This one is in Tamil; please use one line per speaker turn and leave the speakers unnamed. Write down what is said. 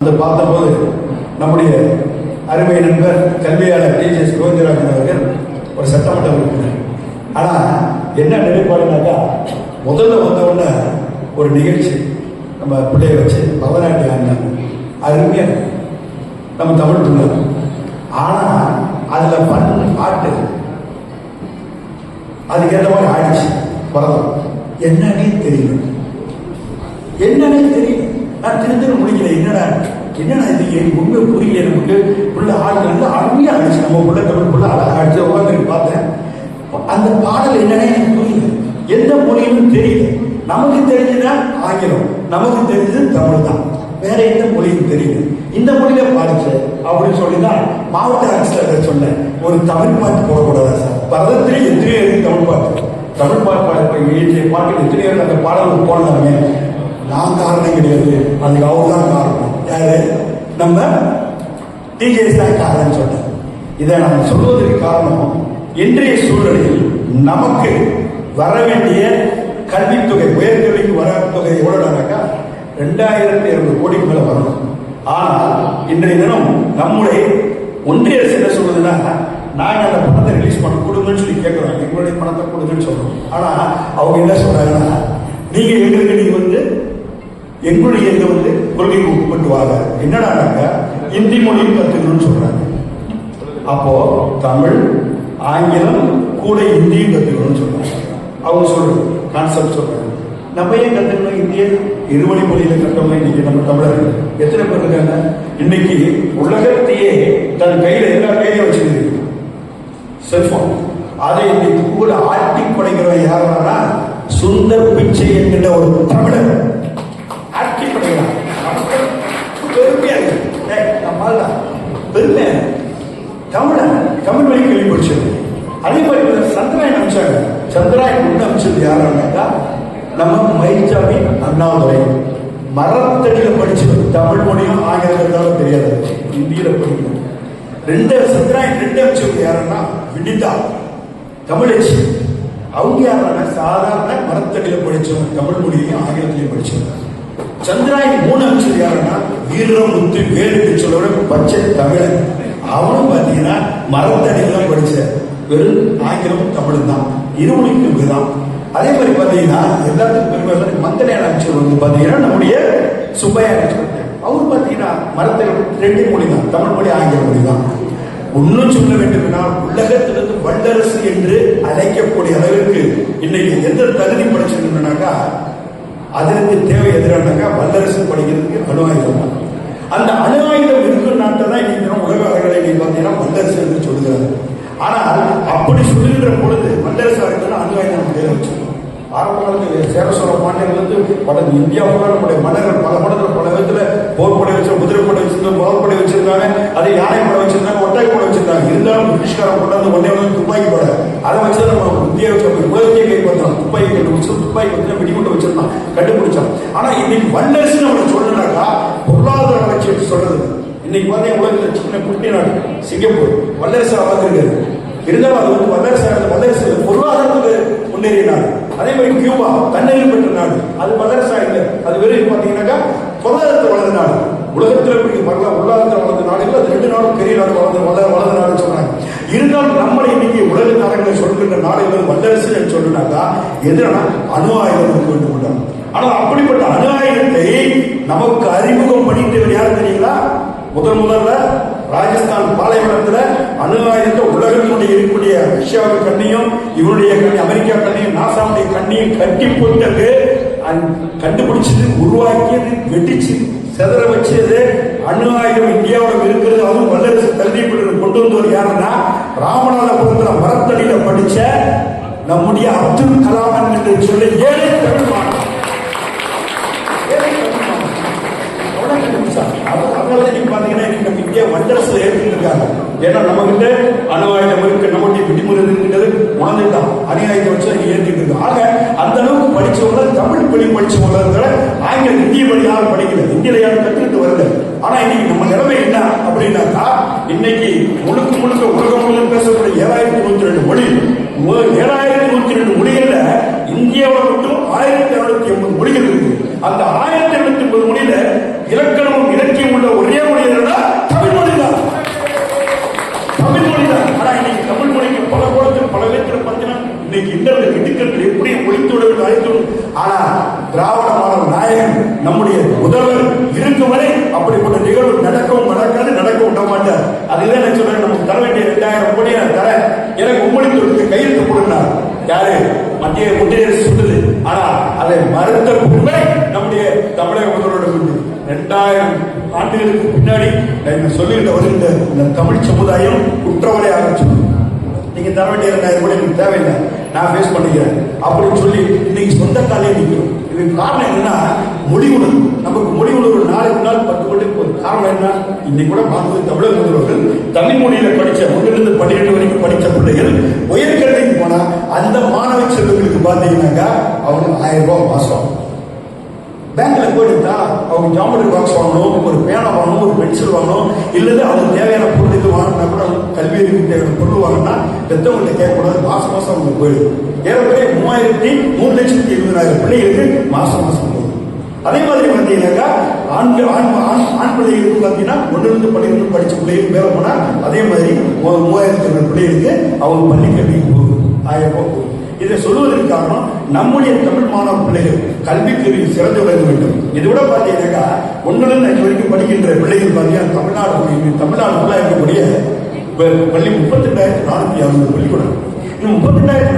அதை பார்த்தபோது நம்முடைய அருமை நண்பர் கல்வியாளர் டி ஜே சுகந்திராஜன் அவர்கள் ஒரு சட்டமன்ற உறுப்பினர் ஆனால் என்ன நிலைப்பாடுனாக்கா முதல்ல வந்த உடனே ஒரு நிகழ்ச்சி நம்ம பிள்ளைய வச்சு பரதநாட்டியம் ஆடினாங்க. அருமையாக நம்ம தமிழ் பிள்ளை ஆனால் அதில் பண்ண பாட்டு அதுக்கேற்ற மாதிரி ஆயிடுச்சு. பரதம் என்னன்னே தெரியல. என்னன்னே தெரியல. நான் திருந்திர முடியல என்னடா என்னடா இது? எனக்கு உண்மை புரியல நமக்கு உள்ள ஆள் வந்து அருமையா அடிச்சு நம்ம உள்ள தமிழ் உள்ள அழகா அடிச்சு உட்காந்து பார்த்தேன். அந்த பாடல் என்னன்னே எனக்கு புரியல. எந்த மொழியும் தெரியல. நமக்கு தெரிஞ்சதுன்னா ஆங்கிலம். நமக்கு தெரிஞ்சது தமிழ் தான் வேற எந்த மொழியும் தெரியல. இந்த மொழியில பாடுச்சு அப்படின்னு சொல்லி தான் மாவட்ட ஆட்சியர் சொன்னேன். ஒரு தமிழ் பாட்டு போடக்கூடாதா சார்? பரதத்திலே எத்தனையோ இருக்கு தமிழ் பாட்டு. தமிழ் பாட்டு பாட எழுதிய பாட்டு எத்தனையோ அந்த பாடல் போடலாமே. நான் காரணம் கிடையாது. அதுக்கு அவர் தான் காரணம். யாரு? நம்ம டிஜேஸ் தான் காரணம் சொன்னேன் இதை நான் சொல்வதற்கு காரணம் இன்றைய சூழலில் நமக்கு வர வேண்டிய கல்வித்தொகை உயர்கல்விக்கு வர தொகை எவ்வளோனாக்கா ரெண்டாயிரத்தி இருநூறு கோடிக்கு மேலே வரணும். ஆனால் இன்றைய தினம் நம்முடைய ஒன்றிய அரசு என்ன சொல்றதுன்னா நாங்க அந்த பணத்தை ரிலீஸ் பண்ண கொடுங்கன்னு சொல்லி கேட்கிறோம் எங்களுடைய பணத்தை கொடுங்கன்னு சொல்றோம். ஆனா அவங்க என்ன சொல்றாங்கன்னா நீங்க எங்களுக்கு நீங்க வந்து எங்களுடைய இதை வந்து கொள்கைக்கு உட்பட்டுவாங்க என்னடானாக்க இந்தி மொழியும் கத்துக்கணும்னு சொல்றாங்க. அப்போ தமிழ் ஆங்கிலம் கூட இந்தியும் கத்துக்கணும்னு சொல்றாங்க. அவங்க சொல்றாங்க கான்செப்ட் சொல்றாங்க. நம்ம ஏன் கத்துக்கணும்? இந்திய இருமொழி மொழியில கட்டணும் இன்னைக்கு நம்ம தமிழர்கள் எத்தனை பேர் இருக்காங்க? இன்னைக்கு உலகத்தையே தன் கையில எல்லா கையிலையும் வச்சிருக்கு செல்போன் அதை இன்னைக்கு கூட ஆட்டி படைக்கிறவன் யாருன்னா சுந்தர் பிச்சை என்கின்ற ஒரு தமிழர். பெருமை. தமிழ தமிழ் வழி கேள்வி படிச்சது அதே மாதிரி சந்திராயன் அமிச்சாங்க. சந்திராயன் ஒன்று அமிச்சது யாருன்னாக்கா நம்ம மயில்சாமி அண்ணாமலை. மரத்தடியில் படிச்சது தமிழ் மொழியும் ஆங்கிலத்தாலும் தெரியாது. இந்தியில படிக்கணும். ரெண்டு சந்திராயன் ரெண்டு அமிச்சவங்க யாருன்னா வினிதா. தமிழச்சி அவங்க யாருன்னா சாதாரண மரத்தடியில் படிச்சவங்க. தமிழ் மொழியிலையும் ஆங்கிலத்திலையும் படிச்சவங்க. சந்திராயன் மூணு அமிச்சது யார் வீரமுத்து வேலுக்கு சொல்லோட பச்சை தமிழன் அவனும் பார்த்தீங்கன்னா மரத்தடியில் தான் படிச்ச வெறும் ஆங்கிலமும் தமிழும் தான். இருமொழிக்கும் தான் அதே மாதிரி பார்த்தீங்கன்னா எல்லாத்துக்கும் பெருமை மந்தனையான அமைச்சர் வந்து பார்த்தீங்கன்னா நம்முடைய சுப்பையா அமைச்சர் அவர் பார்த்தீங்கன்னா மரத்தில் ரெண்டு மொழி தான் தமிழ் மொழி ஆங்கில மொழி தான். இன்னும் சொல்ல வேண்டும் என்றால் உலகத்திலிருந்து வல்லரசு என்று அழைக்கக்கூடிய அளவிற்கு இன்னைக்கு எந்த தகுதி படிச்சிருக்கணும்னாக்கா அதற்கு தேவை எதிரானாக்கா வல்லரசு படிக்கிறதுக்கு அணு ஆயுதம் அந்த அணு ஆயுதம் இருக்கிற நாட்டை தான் இன்னைக்கு தினம் உலக அளவில் பார்த்தீங்கன்னா வல்லரசு என்று சொல்லுகிறாரு. ஆனால் அப்படி சொல்லுகின்ற பொழுது வல்லரசு இருக்குன்னா அணு ஆயுதம் பேர் வச்சிருக்கோம். ஆரம்ப சேர சோழ பாண்டியர்லேருந்து வட இந்தியா ஃபுல்லாக நம்முடைய மன்னர்கள் பல மடத்தில் பல விதத்தில் போர் படை வச்சு குதிரை படை வச்சிருந்தாங்க முதல் படை வச்சிருந்தாங்க அதை யானை படை வச்சிருந்தாங்க ஒட்டை படை வச்சிருந்தாங்க. இருந்தாலும் பிரிட்டிஷ்காரன் கொண்டாந்து ஒன்னே ஒன்று துப்பாக்கி படை. அதை வச்சு நம்ம இந்தியா வச்சு உலகத்தையே கைப்பற்றலாம் துப்பாக்கி கண்டுபிடிச்சு துப்பாக்கி வந்து வெடிகுண்டு வச்சிருந்தான் கண்டுபிடிச்சான் ஆனால் இன்னைக்கு வல்லரசு நம்ம சொல்லணும்னாக்கா பொருளாதார வளர்ச்சி என்று சொல்றது. இன்னைக்கு பார்த்தீங்கன்னா உலகத்தில் சின்ன குட்டி நாடு சிங்கப்பூர். வல்லரசு வளர்ந்துருக்காரு இருந்தாலும் அது வந்து வல்லரசு வல்லரசு பொருளாதாரத்துக்கு முன்னேறிய நாடு. அதே மாதிரி கியூபா தண்ணீர் பெற்ற நாடு. அது வல்லரசா இல்லை அது வெறும் பார்த்தீங்கன்னாக்கா பொருளாதாரத்தை வளர்ந்த நாடு. உலகத்தில் இப்படி வரலாம் பொருளாதாரத்தை வளர்ந்த நாடு இல்லை அது ரெண்டு நாடும் பெரிய நாடு வளர்ந்த வளர வளர்ந்த நாடுன்னு சொல்றாங்க. இருந்தாலும் நம்மளை இன்னைக்கு உலக நாடுகளை சொல்கின்ற நாடுகள் வல்லரசு என்று சொல்லினாக்கா எதிரான அணு ஆயுதம் இருக்க வேண்டும் ஆனால் அப்படிப்பட்ட அணு நமக்கு அறிமுகம் பண்ணிட்டவர் யாரு தெரியுங்களா? முதன் முதல்ல ராஜஸ்தான் பாலைவனத்துல அணு ஆயுதத்தை உலகத்தினுடைய இருக்கக்கூடிய ரஷ்யாவுடைய கண்ணையும் இவருடைய கண்ணி அமெரிக்கா கண்ணையும் நாசாவுடைய கண்ணையும் கட்டி போட்டது அந்- கண்டுபிடிச்சது உருவாக்கியது வெட்டிச்சு செதற வச்சது அணு ஆயுதம் இந்தியாவில் இருக்கிறது அதுவும் வல்லரசு கல்விப்பட்டு கொண்டு வந்தவர் யாருன்னா ராமநாதபுரத்துல மரத்தடியில படிச்ச நம்முடைய அப்துல் கலாம் என்று சொல்ல ஏழை தமிழ் மாணவன். அவனை கண்டுபிடிச்சான். அவர் அதனால நீங்க பாத்தீங்கன்னா இன்னைக்கு இங்கே இந்தியா வல்லரசுல இருக்காங்க ஏன்னா நம்ம கிட்ட அணு ஆயுதம் இருக்கு நம்முடைய விதிமுறை இருக்கின்றது உணர்ந்துட்டான் அணு ஆயுதம் வச்சு அங்க ஏற்றிட்டு இருக்கோம் ஆக அந்த அளவுக்கு படிச்சவங்க தமிழ் வழி படிச்சவங்க இருக்கிற ஆங்கில இந்திய வழி யாரும் படிக்கல. இந்தியில யாரும் கற்றுக்கிட்டு வரல. ஆனா இன்னைக்கு நம்ம நிலைமை என்ன அப்படின்னாக்கா இன்னைக்கு முழுக்க முழுக்க உலகம் முழுக்க பேசக்கூடிய ஏழாயிரத்தி நூத்தி ரெண்டு மொழி ஏழாயிரத்தி நூத்தி ரெண்டு மொழிகள்ல இந்தியாவில் மட்டும் ஆயிரத்தி இருநூத்தி எண்பது மொழிகள் இருக்கு. அந்த திராவிட மாணவர் நாயகன் நம்முடைய முதல்வர் இருக்கும் வரை அப்படிப்பட்ட நிகழ்வு நடக்கவும் நடக்காது நடக்க விட மாட்டார். அதுல என்ன சொல்றாரு நமக்கு தர வேண்டிய ரெண்டாயிரம் கோடி நான் தரேன். எனக்கு உம்மொழி கையெழுத்து கொடுனார் யாரு? மத்திய குடியரசு சொன்னது ஆனா அதை மறுத்த உண்மை நம்முடைய தமிழக முதல்வரோட ரெண்டாயிரம் ஆண்டுகளுக்கு பின்னாடி நான் சொல்லிட்டு வருகின்ற இந்த தமிழ் சமுதாயம் குற்றவாளி ஆரம்பிச்சு நீங்க தர வேண்டிய ரெண்டாயிரம் கோடி எனக்கு தேவையில்லை. நான் ஃபேஸ் பண்ணிக்கிறேன். அப்படின்னு சொல்லி இன்னைக்கு சொந்த காலையில் நிற்கிறோம் இதுக்கு காரணம் என்னன்னா மொழி உணர்வு. நமக்கு மொழி உணர்வு நாளை நாள் பத்து கொண்டு ஒரு காரணம் என்ன? இன்னைக்கு கூட பார்க்கும்போது தமிழக முதல்வர்கள் தமிழ் மொழியில படிச்ச ஒன்றிலிருந்து பன்னிரெண்டு வரைக்கும் படித்த பிள்ளைகள் உயர்கல்விக்கு போனா அந்த மாணவ செல்வங்களுக்கு பார்த்தீங்கன்னாக்கா அவங்க ஆயிரம் ரூபாய் மாசம். பேங்க்ல போயிட்டா அவங்க ஜாமெட்ரி பாக்ஸ் வாங்கணும் ஒரு பேனா வாங்கணும் ஒரு பென்சில் வாங்கணும் இல்லது அவங்களுக்கு தேவையான பொருள் இது வாங்கினா கூட கல்விக்கு தேவையான பொருள் வாங்கினா பெற்றவங்கள்ட்ட கேட்கக்கூடாது. மாசம் மாசம் அவங்களுக்கு போயிடுது ஏறக்குறைய மூவாயிரத்தி மூணு லட்சத்தி இருபதாயிரம் பிள்ளைகளுக்கு மாசம் மாசம் போகுது. அதே மாதிரி பார்த்தீங்கன்னாக்கா ஆண்கள் ஆண் ஆண் ஆண் பிள்ளைகளுக்கு பார்த்தீங்கன்னா ஒன்றிலிருந்து பன்னிரெண்டு படிச்ச பிள்ளைகளுக்கு மேலே போனால் அதே மாதிரி மூவாயிரத்தி ஐநூறு பிள்ளைகளுக்கு அவங்க பள்ளி கல்விக்கு போகுது. ஆயிரம் போகும் இதை சொல்வதற்கு காரணம் நம்முடைய தமிழ் மாணவ பிள்ளைகள் கல்வி துறையில் சிறந்து விளங்க வேண்டும். இது கூட பார்த்தீங்கன்னாக்கா ஒன்றிலிருந்து அஞ்சு வரைக்கும் படிக்கின்ற பிள்ளைகள் பார்த்தீங்கன்னா தமிழ்நாடு தமிழ்நாடு ஃபுல்லாக இருக்கக்கூடிய பள்ளி முப்பத்தி ரெண்டாயிரத்தி நானூற்றி அறுபது பள்ளிக்கூடம் இந்த முப்பத்தி ரெண்டாயிரத்தி